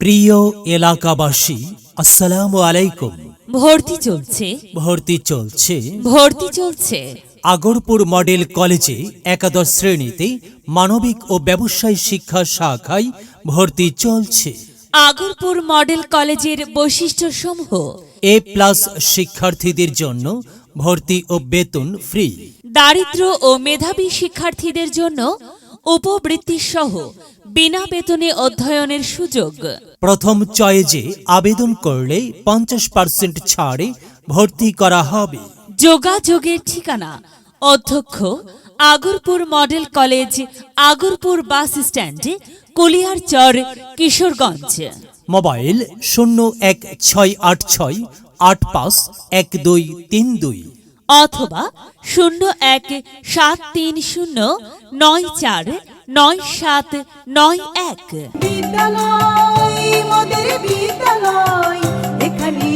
প্রিয় এলাকাবাসী আসসালামু আলাইকুম। ভর্তি চলছে। ভর্তি চলছে। ভর্তি চলছে। আগরপুর মডেল কলেজে একাদশ শ্রেণীতে মানবিক ও ব্যবসায় শিক্ষা শাখায় ভর্তি চলছে। আগরপুর মডেল কলেজের বৈশিষ্ট্য সমূহ এ প্লাস শিক্ষার্থীদের জন্য ভর্তি ও বেতন ফ্রি। দারিদ্র ও মেধাবী শিক্ষার্থীদের জন্য উপবৃত্তি সহ বিনা বেতনে অধ্যয়নের সুযোগ। প্রথম চয়েজে আবেদন করলে পঞ্চাশ পার্সেন্ট ছাড়ে ভর্তি করা হবে। যোগাযোগের ঠিকানা অধ্যক্ষ Agarpur model college Agarpur bus stand Kuliarchar Kishoreganj. Mobile শূন্য এক ছয় আট ছয় আট পাঁচ এক দুই তিন দুই। অথবা শূন্য এক সাত তিন শূন্য নয় চার নয় সাত নয় এক। বিদ্যালয় বিদ্যালয় এখানে